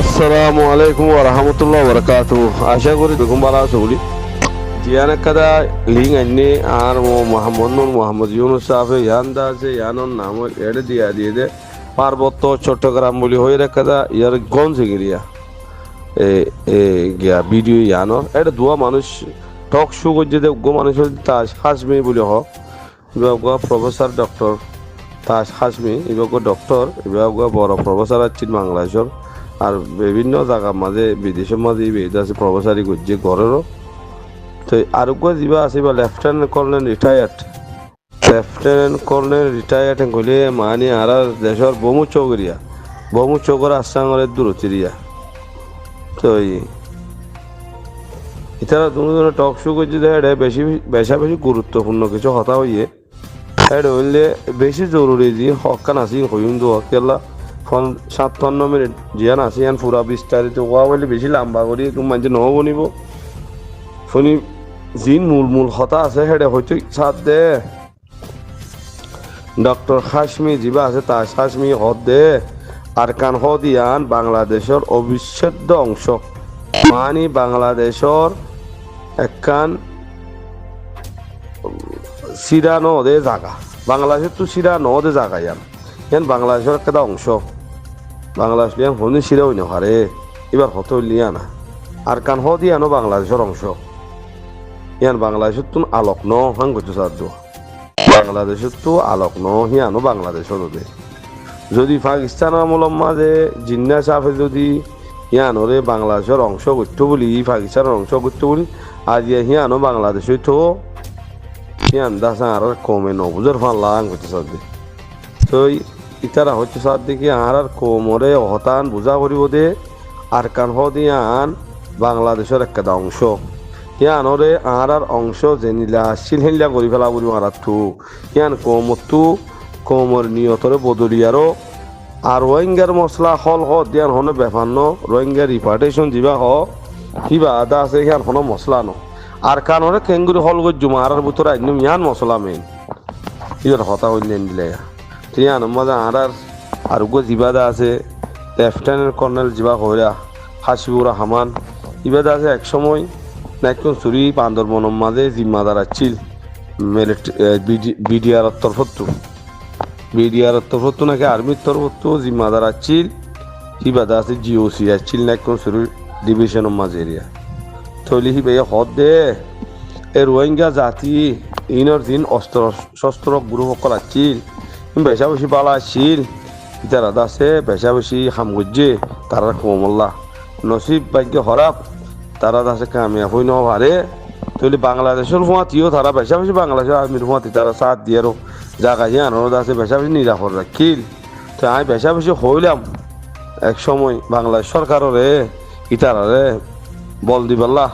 আসসালামু আলাইকুম রাহমাতুল্লাহি ওয়া বারাকাতুহু। আশা করি বেগম ভালো আছো বলি। জিয়ান কাদা লিং আইনে আর মো মোহাম্মদ নূর মোহাম্মদ ইউনুস সাহেব ইয়ান্দা আছে, ইয়ানর নাম এড়ে দিয়া দিয়ে দে। পার্বত্য চট্টগ্রাম বলি হয়ে রেখাদা ইয়ার গঞ্জ গিরিয়া। এ এ গিয়া ভিডিও ইয়ানর। এটা দুয়া মানুষ, টক শো করছে দে গো মানুষ তাজ হাসমি বলি হ। ইবাগ প্রফেসর ডক্টর তাজ হাসমি ইবাগ ডক্টর ইবাগ বড় প্রফেসর আছেন বাংলাদেশের। আর বিভিন্ন জায়গার মাঝে বিদেশের মাঝে বেদ আছে প্রফেসারি করছে ঘরেরও তো আরোগ্য যা আছে বা lieutenant colonel retired. Lieutenant colonel retired কইলে মানে আর দেশের বহু চৌকরিয়া বহু চৌকর আসাঙরের দূরতিরিয়া তো এছাড়া দুজনে টক শো করছে এটা বেশি বেশা বেশি গুরুত্বপূর্ণ কিছু কথা হইয়ে। এটা হইলে বেশি জরুরি যে হকান আছি হইম দো কেলা। ফোন সাতান্ন মিনিট। জিয়ান আছি ইয়ান পুরা বিস্তারিত কোয়া বলে বেশি লম্বা করি মানুষ নহব নিব। শুনি যিন মূল মূল কথা আছে সেটা হয়তো সাথ দে। ডক্টর হাসমি যিবা আছে তার হাসমি হদ দে। আর কান হদিয়ান বাংলাদেশের অবিচ্ছেদ্য অংশ। মানে বাংলাদেশের একখান সিরা নদে জাগা। বাংলাদেশের তো সিরা নদে জাগা ইয়ান। ইয়ান বাংলাদেশের একটা অংশ। বাংলাদেশ লিয়ান হনি সিরা হইন হারে। এবার হত লিয়া না আর কান হদিয়ানো বাংলাদেশের অংশ। ইয়ান বাংলাদেশের তো আলোক ন হাং করছ সাধ্য বাংলাদেশের তো আলোক ন হিয়ানো বাংলাদেশের ওদের যদি পাকিস্তান আমলম মাঝে জিন্না চাপে যদি হিয়ানরে বাংলাদেশের অংশ করতে বলি, পাকিস্তানের অংশ করতে বলি, আজ হিয়ানো বাংলাদেশ তো হিয়ান দাসা আর কমে ন বুঝার ফাল্লা আং করতে সাধ্য তো ইতারা হচ্ছে সাত দিকে আর আর কোমরে হতান বুঝা করিব দে, আর কান হদিয়ান বাংলাদেশের একটা অংশ। ইয়ানরে আর আর অংশ জেনিলা সিলহিলা কৰি পেলা বুলি মারাতু ইয়ান কোমতু কোমর নিয়তরে বদলিয়ারো আর। রোহিঙ্গার মশলা হল হ দিয়ান হনে ন রোহিঙ্গা রিপার্টেশন যিবা হ কিবা আদা আছে ইয়ান হন মশলা ন। আর কানরে কেঙ্গুরি হল গজ জুমা আর ভিতরে একদম ইয়ান মশলা মেইন। ইয়ার হতা হইলেন দিলে। ইয়ান মজা আর আর আর গো জিবাদা আছে লেফটেন্যান্ট কর্নেল জিবা হইরা হাসিবুর রহমান ইবাদা আছে এক সময় নাইকন চুরি বান্দরবনের মাঝে জিম্মাদার আছিল বিডিআর তরফত্তু বিডিআর তরফত্তু নাকি আর্মির তরফত্তু জিম্মাদার আছিল হিবাদা আছে জিওসি আছিল নাইকন চুরি ডিভিশনের মাঝে এরিয়া থৈলি হিবে হদ দে এ রোহিঙ্গা জাতি ইনর দিন অস্ত্র শস্ত্র গুরুসকল আছিল বেশা বেশি বালা আছিল ইতারা আছে বেশা বেশি হাম গজ্জে তারা কমল্লা নসিব ভাগ্য হরাপ তারা আছে কামিয়াব হই নপারে তৈলি বাংলাদেশের ফুয়াতিও তারা বেশা বেশি বাংলাদেশের আর্মির ফুয়াতি তারা সাথ দিয়ারও জায়গা যে আনন্দ আছে বেশা বেশি নিরাপদ রাখিল তো আমি বেশা বেশি হইলাম এক সময় বাংলাদেশ সরকারের ইতারারে বল দিবাল্লা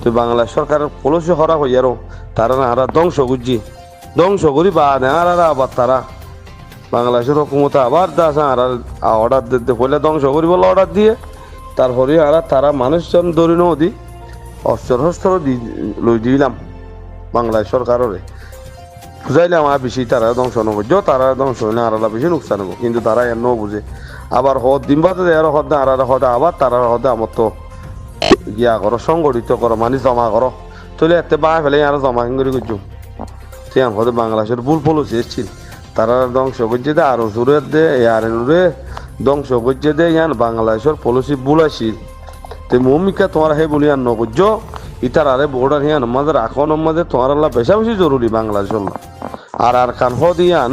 তো বাংলাদেশ সরকারের পলিসি হরা হইয়ারও তারা না হারা ধ্বংস করছি ধ্বংস করি বা আর আবার তারা বাংলাদেশের হুকুমত আবার দাস আর অর্ডার দিতে হইলে ধ্বংস করি বলে অর্ডার দিয়ে। তারপরে আর তারা মানুষজন ধরি নদী অস্ত্র শস্ত্র লই দিলাম বাংলাদেশ সরকারের। বুঝাইলাম, আর বেশি তারা ধ্বংস নবজ তারা ধ্বংস হইলে আর বেশি নোকসান হব কিন্তু তারা এন বুঝে। আবার হদ দিন বাদে আর হদ আর হদ আবার তারা হদে আমার তো গিয়া করো, সংগঠিত করো মানে জমা করো। তুলে এতে বাঁ ফেলে আর জমা করে করছ। সে হদে বাংলাদেশের ভুল পলিসি এসছিল। তারা ধ্বংস করছে দে আরও জোরে দে আর নুরে ধ্বংস করছে দে ইয়ান বাংলাদেশের পলিসি বুলাইছিল তে মমিকা তোমার হে বলি আর নবজ্য ইতার আরে বোর্ডার হিয়ান আমাদের এখন আমাদের তোমার আল্লাহ বেশা বেশি জরুরি বাংলাদেশের আর আর কান হদিয়ান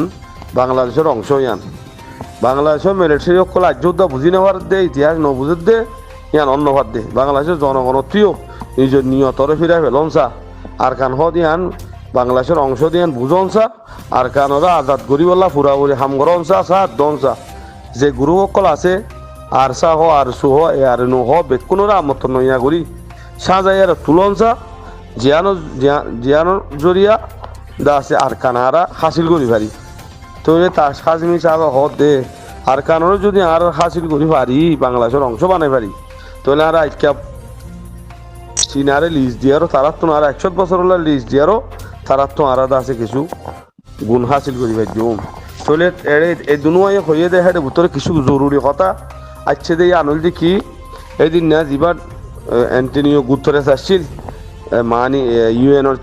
বাংলাদেশের অংশ ইয়ান। বাংলাদেশের মিলিটারি সকল আর্যদা বুঝি নেওয়ার দে, ইতিহাস ন বুঝে দে, ইয়ান অন্য ভাত দে। বাংলাদেশের জনগণত্রীয় নিজের নিয়তরে ফিরাই ফেলনসা আর কান হদিয়ান বাংলাদেশের অংশ দিয়ান বুঝনসা, আর কানরা আজাদ করিবল্লা ফুরাবুরি হামগরনসা সা দনসা। যে গুরুসকল আছে, আর সা হ আর সু হ এ আর নু হ বেকুনরা করি। সাজাই আর তুলনসা, জিয়ানো জিয়ানোর জরিয়া, দা আছে আর কানারা হাসিল করি পারি। তো তার সাজমি চাবা হ দে, আর কানরও যদি আর হাসিল করি পারি, বাংলাদেশের অংশ বানাই পারি। তাহলে আর আজকে চীনারে লিজ দিয়ারও তারা তো আর একশো বছর লিজ দিয়ারও তারা তো আলাদা আছে কিছু, গুণ হাসিল করি পারি তাহলে এড়ে, এই দুনুয়াই হইয়ে দেয় হেঁটে ভিতরে কিছু জরুরি কথা। আচ্ছা দেই আনুল দি কি এদিন না যিবার অ্যান্টনিও গুতরেস আসছিল। মানি ইউএনর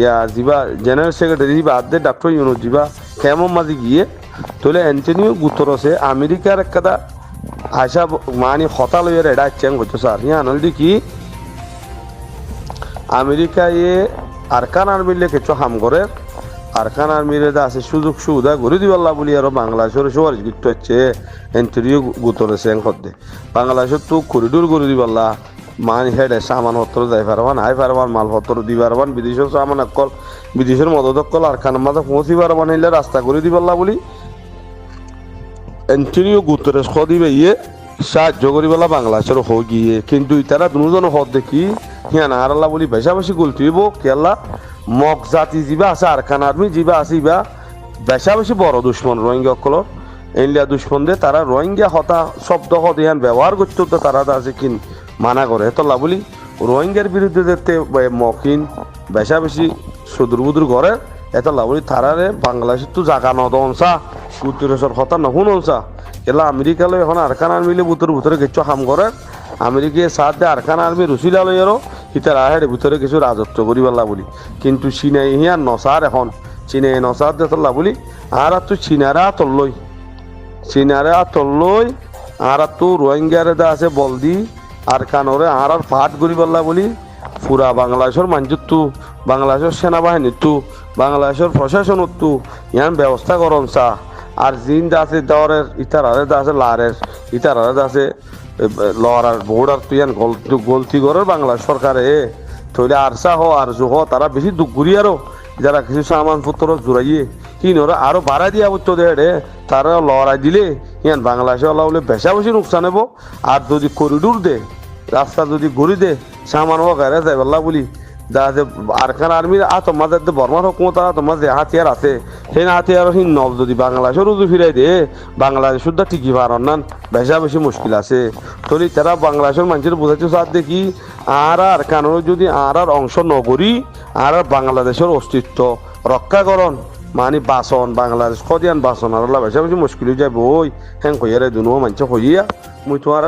ইয়া যিবা জেনারেল সেক্রেটারি যিবা আদে ডাক্তার ইউনুস যিবা কেমন মাঝে গিয়ে তোলে অ্যান্টনিও গুতরসে আমেরিকার একটা আশা মানি হতা লইয়ার এটা চেং হইতো স্যার। ইয়া আনুল কি আমেরিকায় আরকান আর্মিলে কিছু হাম করে। আরকান আর্মির আছে সুযোগ সুবিধা করে দিবাল্লা বলি আর বাংলাদেশের সবার গিফট হচ্ছে। এন্ট্রিও গুতরে সেং বাংলাদেশের তো করিডোর করে দিবাল্লা মান হেডে সামান পত্র যাই পারবান হাই পারবান, মালপত্র দি পারবান বিদেশের সামান অকল বিদেশের মদত অকল আরকান মাঝে পৌঁছি পারবান হইলে রাস্তা করে দিবাল্লা বলি। এন্টনিও গুতরেস দিবে ইয়ে। সাহায্য করিবেলা বাংলাদেশের গিয়ে, কিন্তু ইতারা দুজন হদ দেখি, হিয়ান আরাল্লা বলি বেশা বেশি গুলতিব কেলা মগ জাতি যিবা আছে আরখান আর্মি যিবা আছে, ইবা বেশা বেশি বড় দুশ্মন রোহিঙ্গা অকলর ইন্ডিয়া দুশ্মন দে, তারা রোহিঙ্গা হতা শব্দ হদ ইহান ব্যবহার করতে, তো তারা আছে কিন মানা করে। তোলা বলি, রোহিঙ্গার বিরুদ্ধে দেখতে মকিন বেশা বেশি সুদূর বুদুর করে এত লাভলি তারারে বাংলাদেশের তো জাগা নদনসা উত্তরেশ্বর হতা নহুন এলা আমেরিকালে এখন আরকান আর্মিলে বুতর ভিতরে কিছু হাম করে আমেরিকায় সাথ আরকান আর্মি রুসিলা লইয়ারও হিতার আহের ভিতরে কিছু রাজত্ব করিবাল্লা বলি। কিন্তু চীনে হিয়ার নসার এখন। চীনে নসার দে তোল্লা বলি আর তো চীনারা তল্লই চীনারে তল্লই আর তো রোহিঙ্গারে দা আছে বলদি আর কানরে আর আর ফাট করিবাল্লা বলি। পুরা বাংলাদেশের মানজুত বাংলাদেশের সেনাবাহিনীর তু বাংলাদেশের প্রশাসনত তু ইয়ান ব্যবস্থা করন চা আর জিন আছে, দেওয়ারের ইতারারে দা আছে, লারের ইতারারে দা আছে লড়ার বৌড়ার তুই ইয়ান গলতি করার বাংলাদেশ সরকারে। থইলে আরসা হ আর জোহ তারা বেশি দুঃখ করি আরও। যারা কিছু সামান পত্র জোড়াইয়ে কিনরে আরও ভাড়া দিয়া বুঝতো দে রে, তারা লড়াই দিলে, ইয়ান বাংলাদেশে ওলা বলে বেশা বেশি নোকসান হব আর যদি করিডোর দে, রাস্তা যদি ঘুরি দে, সামান হোক আরে যাই বলি। যা আছে আরকান আর্মির আ তোমাদের যে বর্মার হুকুমত তোমার যে হাতিয়ার আছে, সেই হাতিয়ার হিন নব যদি বাংলাদেশের রুজু ফিরাই দে বাংলাদেশ শুদ্ধ ঠিকই পারন না বেশা বেশি মুশকিল আছে। তলি তারা বাংলাদেশের মানুষের বোঝাচ্ছে সাথ দেখি, আর আর কারণ যদি আর আর অংশ নগরী, আর আর বাংলাদেশের অস্তিত্ব রক্ষা করন। মানে বাসন, বাংলাদেশ খদিয়ান বাসন, আর বেশা বেশি মুশকিল হয়ে যায় বই। হ্যাং কইয়ারে দুনো মানুষ হইয়া মুই তো আর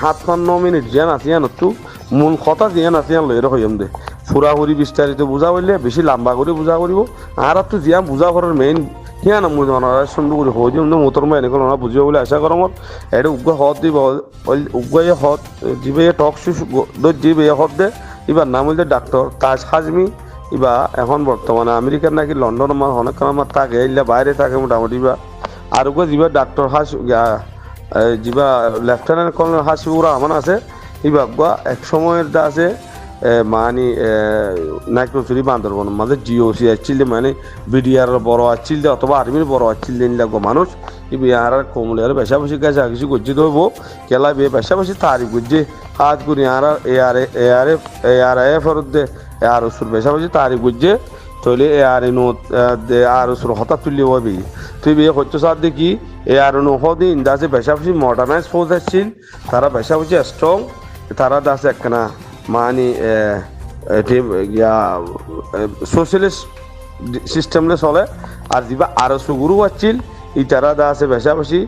সাত পান্ন মিনিট জিয়ান আসিয়ান তো মূল কথা জিয়ান আসিয়ান লইরে হইম দে। ফুরাহুরি বিস্তারিত বুঝা হইলে বেশি লম্বা করে বুঝা করিব আর তো জিয়ান বুঝা করার মেইন হিয়ান মুই মনারা সুন্দর করে হই দিম মোতর মই এনেকৈ না বলে আশা করম এটা উগ্র হত দিব উগ্র হত জিবে টক শু জিবে হত দে এবার নাম হইলে ডাক্তার তাজ হাজমি। ইবা এখন বর্তমানে আমেরিকার নাকি লন্ডন আমার অনেক আমার থাকে এলে বাইরে থাকে মোটামুটি বা আর উগ্র জিবা ডাক্তার হাস যিবা লেফটেন্যান্ট কর্নেল হাসিবুর রহমান আছে ইবা গা এক সময়ের দা আছে মানে নাইক্রোচুরি বান্দরবন মাঝে জিওসি আসছিল মানে বিডিআর বড় আসছিল অথবা আর্মির বড় আসছিল লাগবো মানুষ আর কমলে আর বেশা বেশি গেছে কিছু গজ্জি ধরব কেলা বিয়ে বেশি তারিখ গজ্জি হাত করি আর এ আর এ আর এফ, এ আর এফ আর দে, এ আর ওসুর বেশি তারিখ গজ্জে তৈলে এ আর আর ওসুর হঠাৎ তুলি হবি তুই বিয়ে করছ সার দেখি, এ আর এনো হদি ইন্দাসে বেশা বেশি মডার্নাইজ ফৌজ আসছিল তারা বেশি স্ট্রং তারা দাসে একখানা মানে সোশ্যালিস্ট সিস্টেমলে চলে। আর যিবা আরও সুগুরু আছিল ইতারা দা আছে বেশা বেশি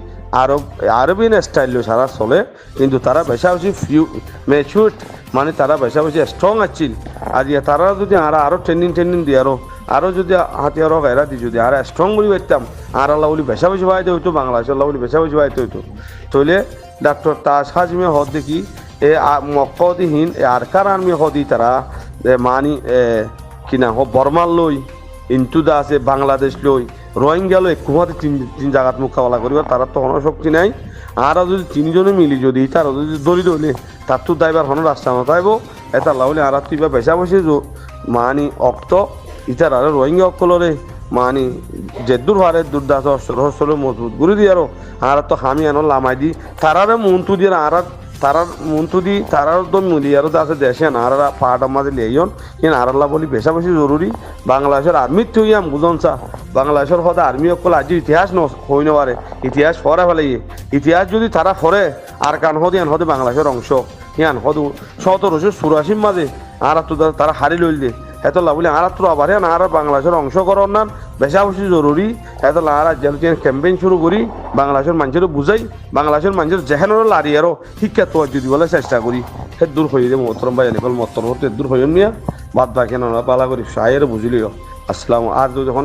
আরব, আরবিন স্টাইল সারা চলে। কিন্তু তারা বেশা বেশি ফিউ ম্যাচুর মানে তারা বেশা বেশি স্ট্রং আছিল। আর ইয়া তারা যদি আর আরও ট্রেনিং ট্রেনিং দিয়ে আরও আরও যদি হাতিয়ার এরা দি, যদি আর স্ট্রং বলি পারতাম আর আল্লাহ বলি বেশা বেশি বাইতে হইতো বাংলাদেশ আল্লাহ বলি বেশা বেশি বাইতে হইতো। তইলে ডাক্তার তাজ হাজমে হদ দেখি এ মক্কদিহীন এ আরকার আর্মি হদি তারা মানি কিনা হ বর্মাল লই ইন্টুদা আছে, বাংলাদেশ লই, রোহিঙ্গা লই কুমাতে তিন তিন জায়গাত মোকাবেলা করিব, তারা তো কোনো শক্তি নাই। আর যদি তিনজনে মিলি যদি, তারা যদি দড়ি দলে তার তো দায়বার হন রাস্তা নতাইব এটা লাউলে আর তুই বা বেচা বসে মানি অক্ত, ইতার আর রোহিঙ্গা অকলরে মানি যে দূর হারে দুর্দাস রহস্য মজবুত গুরু দিয়ে আরও, আর তো হামি আনো লামাই দি, তারারে মন্টু দিয়ে আর তারার মন্তু দি তারার তো মিলিয়ারও আছে দেশে নারা পাট আমাদের লিয়াইন কিন্তু আরাল্লা বলি বেশা বেশি জরুরি। বাংলাদেশের আর্মির তুই আম বুঝন চা। বাংলাদেশের হতে আর্মি অকল আজি ইতিহাস ন হই নবারে ইতিহাস ফরে ফেলে ইতিহাস যদি তারা ফরে, আর কান হদি, আন হতে বাংলাদেশের অংশ। ইয়ান হদু, সতেরোশো চুরাশির মাঝে, আর তো তারা হারি লইল এত বলে আর তো আবার না আর বাংলাদেশের অংশগ্রহণ না বেশা বেশি জরুরি। এত আর যেন ক্যাম্পেইন শুরু করি, বাংলাদেশের মানুষের বুঝাই, বাংলাদেশের মানুষের যেখানেরও লারি আরও শিক্ষা তো যদি বলে চেষ্টা করি, সে দূর হয়ে যাবে মতরম ভাই এনেকল মতর হতে দূর হয়ে নিয়ে বাদ বাকি না পালা করি, সাহের বুঝলিও। আসসালাম আর যখন